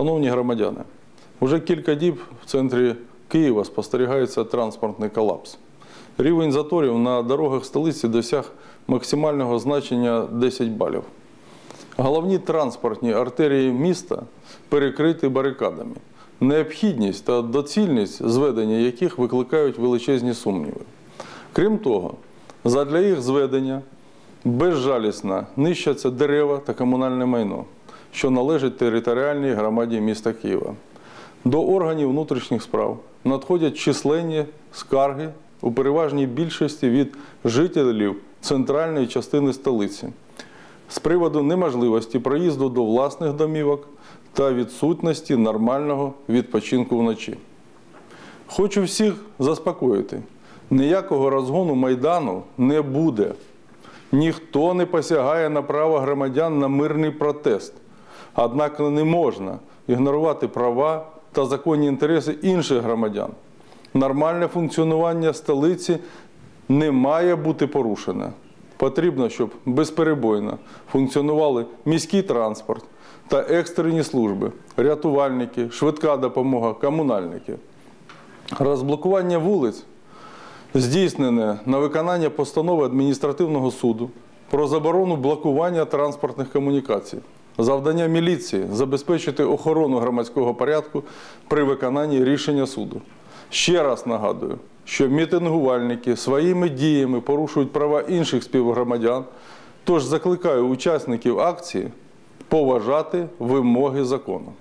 Шановні громадяни, уже кілька діб в центрі Києва спостерігається транспортний колапс. Рівень заторів на дорогах столиці досяг максимального значення 10 балів. Головні транспортні артерії міста перекриті барикадами, необхідність та доцільність зведення яких викликають величезні сумніви. Крім того, задля їх зведення безжалісно нищаться дерева та комунальне майно, що належить територіальній громаді міста Києва. До органів внутрішніх справ надходять численні скарги у переважній більшості від жителів центральної частини столиці з приводу неможливості проїзду до власних домівок та відсутності нормального відпочинку вночі. Хочу всіх заспокоїти: ніякого розгону Майдану не буде. Ніхто не посягає на право громадян на мирний протест. Однак не можна ігнорувати права та законні інтереси інших громадян. Нормальне функціонування столиці не має бути порушене. Потрібно, щоб безперебойно функціонували міський транспорт та екстрені служби, рятувальники, швидка допомога, комунальники. Розблокування вулиць здійснене на виконання постанови адміністративного суду про заборону блокування транспортних комунікацій. Завдання міліції забезпечити охорону громадського порядку при виконанні рішення суду. Ще раз нагадую, що мітингувальники своїми діями порушують права інших співгромадян, тож закликаю учасників акції поважати вимоги закону.